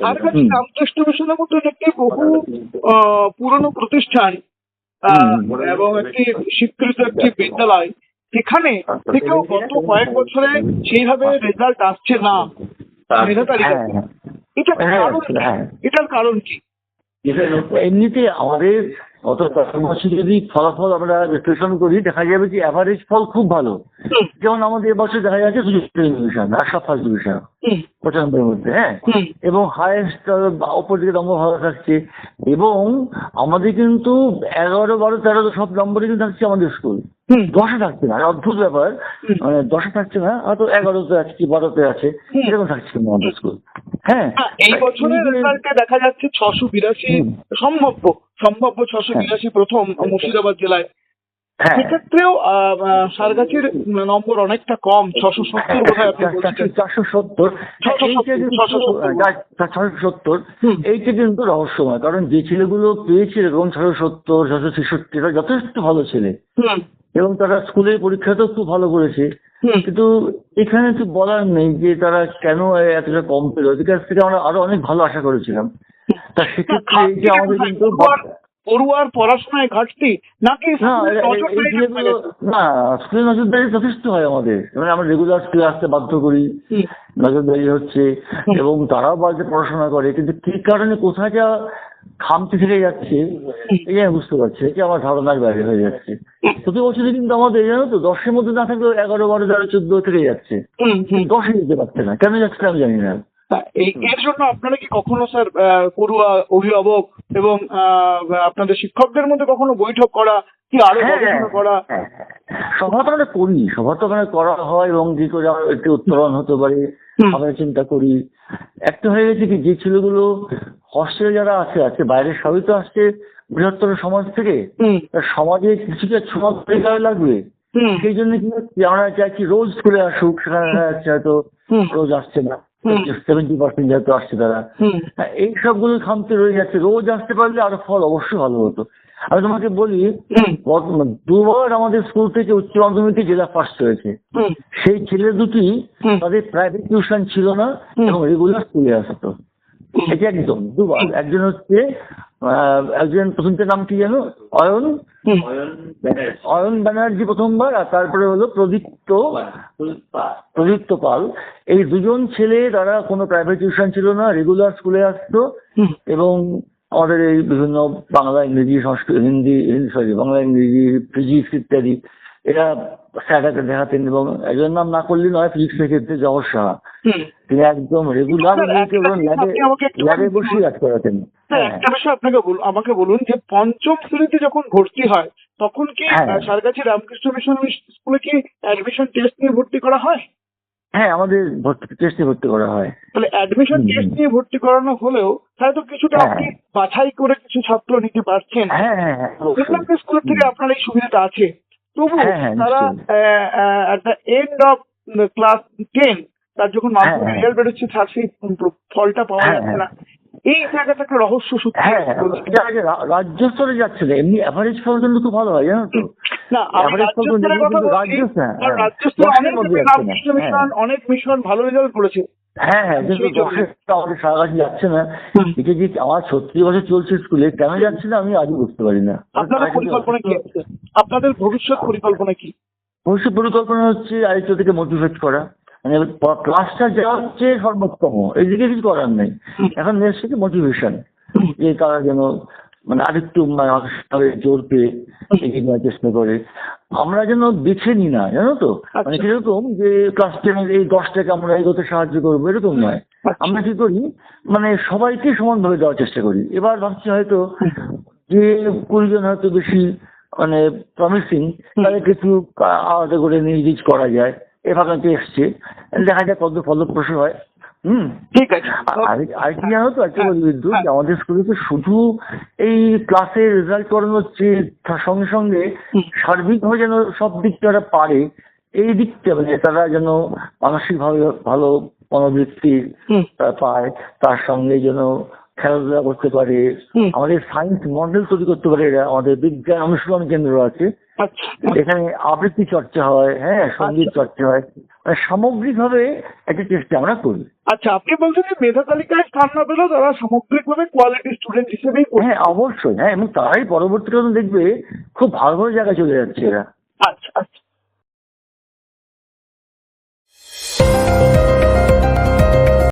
আর কাছে। রামকৃষ্ণ মিশনের মতো একটি বহু পুরনো প্রতিষ্ঠান এবং একটি স্বীকৃত একটি বিদ্যালয়। সেখানে থেকেও গত কয়েক বছরে সেইভাবে রেজাল্ট আসছে না। মেধা তালিকা হ্যাঁ, হ্যাঁ। এটা হ্যাঁ। এটার কারণ কি? এমনিতে আমাদের গত বছর যদি ফলাফল আমরা বিশ্লেষণ করি দেখা যাবে যে অ্যাভারেজ ফল খুব ভালো। যেমন আমাদের এবছর দেখা যাচ্ছে ডিভিশন আশা ফার্স্ট ডিভিশন পঁচানব্বইয়ের মধ্যে হ্যাঁ? এবং হায়েস্ট ওপর দিকে নম্বর ভালো থাকছে এবং আমাদের কিন্তু এগারো বারো তেরো সব নম্বরে কিন্তু থাকছে আমাদের স্কুল দশে থাকছে না অদ্ভুত ব্যাপার। মানে দশে থাকছে না হয়তো এগারোতে আছে কি বারোতে আছে এরকম থাকছে কিন্তু আমাদের স্কুল হ্যাঁ? হ্যাঁ, এই বছরের রেজাল্টে দেখা যাচ্ছে ছশো বিরাশি। সম্ভাব্য সম্ভাব্য ছশো বিরাশি প্রথম মুর্শিদাবাদ জেলায়। হ্যাঁ সেক্ষেত্রেও আহ, আহ, সারগাছির নম্বর অনেকটা কম ছশো সত্তর হয় বলছেন। চারশো সত্তর। ছশো সত্তর। এইটা কিন্তু রহস্যময় কারণ যে ছেলেগুলো পেয়েছে এরকম ছশো সত্তর ছশো ছেষট্টি তারা যথেষ্ট ভালো ছেলে। এবং তারা স্কুলের পরীক্ষাতেও খুব ভালো করেছে। কিন্তু এখানে তো বলার নেই যে তারা কেন এতটা কম পেল। ওদের কাছ থেকে আমরা আরও অনেক ভালো আশা করেছিলাম। তা সেক্ষেত্রে এই যে আমাদের কিন্তু পড়ুয়ার- পড়াশোনায় ঘাটতি? নাকি না নজরদারি স্কুলে যথেষ্ট হয় আমাদের। মানে আমরা রেগুলার স্কুলে আসতে বাধ্য করি নজরদারি হচ্ছে এবং তারাও বাড়িতে পড়াশোনা করে কিন্তু কি কারণে কোথায় যা খামতি থেকে যাচ্ছে এই আমি বুঝতে পারছি যে আমার ধারণার বাইরে হয়ে যাচ্ছে। প্রতি বছরে কিন্তু আমাদের জানো তো দশের মধ্যে না থাকলেও এগারো বারো তেরো চোদ্দ থেকে যাচ্ছে। দশে যেতে পারছে না কেন যাচ্ছে আমি জানি না। এর জন্য আপনারা কি কখনো স্যার পড়ুয়া অভিভাবক এবং আপনাদের শিক্ষকদের মধ্যে কখনো বৈঠক করা কি আরও হ্যাঁ, গবেষণা করা? হ্যাঁ, হ্যাঁ। সভা তো আমরা করি সভা তো আমরা করা হয় এবং কি করে একটু উত্তরণ হতে পারে আমরা চিন্তা করি। একটা হয়ে গেছে কি যে ছেলেগুলো হস্টেলে যারা আছে আছে বাইরের সবই তো আসছে বৃহত্তর সমাজ থেকে সমাজে কিছুটা ছোঁয়া পরিকার লাগবে। সেই জন্য কি আমরা চাইছি রোজ স্কুলে আসুক সেখানে হয়তো রোজ আসছে না। সেভেন্টি পার্সেন্ট যেহেতু আসছে তারা। হ্যাঁ, এই সবগুলো খামতে রয়ে যাচ্ছে। রোজ আসতে পারলে আরও ফল অবশ্যই ভালো হতো। আমি তোমাকে বলি দুবার আমাদের স্কুল থেকে উচ্চ মাধ্যমিকে জেলা ফার্স্ট হয়েছে। সেই ছেলে দুটি তাদের প্রাইভেট টিউশন ছিল না এবং রেগুলার স্কুলে আসতো। এটা একদম দুবার। একজন হচ্ছে একজন প্রথমটার নাম কি জানো অয়ন। অয়ন ব্যানার্জি। প্রথমবার আর তারপরে হলো প্রদীপ্ত প্রদীপ্ত পাল। এই দুজন ছেলে তারা কোনো প্রাইভেট টিউশন ছিল না রেগুলার স্কুলে আসতো এবং আমাদের এই বিভিন্ন বাংলা ইংরেজি সংস্কৃত হিন্দি সরি বাংলা ইংরেজি ফিজিক্স ইত্যাদি এরা স্যারকে দেখাতেন এবং একজন নাম না করলে নয় ফিজিক্সের ক্ষেত্রে জহর সাহা। তিনি একদম রেগুলার ল্যাবে। বসেই কাজ করাতেন। হ্যাঁ। একটা বিষয় আপনাকে বল- আমাকে বলুন যে পঞ্চম শ্রেণীতে যখন ভর্তি হয় তখন কি হ্যাঁ। আহ, সারগাছি রামকৃষ্ণ মিশন স্কুলে কি অ্যাডমিশন টেস্ট নিয়ে ভর্তি করা হয়? হ্যাঁ আমাদের ভর্তি টেস্টে ভর্তি করা হয়। তাহলে অ্যাডমিশন টেস্ট নিয়ে ভর্তি করানো হলেও তাহলে তো কিছুটা হ্যাঁ। আপনি বাছাই করে কিছু ছাত্র নিতে পারছেন। হ্যাঁ হ্যাঁ স্কুলের থেকে আপনার এই সুবিধাটা আছে। তবু তারা। At the end of class ten তার যখন মাধ্যমিক হ্যাঁ, রেজাল্ট বেরোচ্ছে তার সেই ফলটা পাওয়া হ্যাঁ, যাচ্ছে না। হ্যাঁ। এই জায়গাটা একটা রহস্য সূত্র হ্যাঁ রাজ্য স্তরে যাচ্ছে না এমনি অ্যাভারেজ ফল কিন্তু খুব ভালো হয় জানো তো? না আমি ফল কিন্তু রাজ্য হ্যাঁ, কারণ হ্যাঁ। রাজ্য স্তরে অনেক মিশন ভালো রেজাল্ট করেছে। হ্যাঁ হ্যাঁ কিন্তু আমাদের সারা কাছে যাচ্ছে না। এটা যে আমার ছত্রিশ বছর চলছে স্কুলে কেন যাচ্ছে না আমি আজও বুঝতে পারি না। আপনাদের পরিকল্পনা কি? আপনাদের ভবিষ্যৎ পরিকল্পনা কি? ভবিষ্যৎ পরিকল্পনা হচ্ছে আরেকটু থেকে মোটিভেট করা। মানে ক্লাসটা যা হচ্ছে সর্বোত্তম। এইদিকে কিছু করার নেই। এখন নেক্সট থেকে মোটিভেশন যে তারা যেন মানে আরেকটু মানে জোর পেয়ে এগিয়ে যাওয়ার চেষ্টা করে। আমরা যেন বেছে নিই না জানো তো? মানে আচ্ছা। কীরকম যে ক্লাস টেনের এই দশটাকে আমরা এগোতে সাহায্য করব এরকম নয়। আচ্ছা। আমরা কি করি? মানে সবাইকে সমানভাবে দেওয়ার চেষ্টা করি। এবার ভাবছি হয়তো যে কুড়িজন হয়তো বেশি মানে প্রমিসিং তাদেরকে একটু আ- আলাদা করে নির্দিজ করা যায়। এভাবে এসছে। দেখা যায় কত ফলপ্রসূ হয়। হুম? ঠিক আছে। আর- কি জানো তো একটা বিদ্যুৎ হ্যাঁ। আমাদের স্কুলে তো শুধু এই ক্লাসে রেজাল্ট করানো হচ্ছে তার সঙ্গে সঙ্গে সার্বিকভাবে যেন সব দিক তারা পারে এই দিকটা মানে তারা যেন মানসিকভাবে ভালো মনোবৃত্তি পায় তার সঙ্গে যেন খেলাধুলা করতে পারে। আমাদের সায়েন্স মডেল তৈরি করতে পারে এরা। আমাদের বিজ্ঞান অনুশীলন কেন্দ্র আছে। আচ্ছা, আচ্ছা। এখানে আবৃত্তি চর্চা হয় হ্যাঁ আচ্ছা। সংগীত চর্চা হয়। মানে সামগ্রিকভাবে একটা চেষ্টা আমরা করি। আচ্ছা আপনি বলছেন যে মেধা তালিকায় স্থান না পেলেও তারা সামগ্রিকভাবে কোয়ালিটি স্টুডেন্ট হিসেবেই হ্যাঁ অবশ্যই হ্যাঁ এবং তারাই পরবর্তীকালে দেখবে খুব ভালো ভালো জায়গায় চলে যাচ্ছে এরা। আচ্ছা আচ্ছা।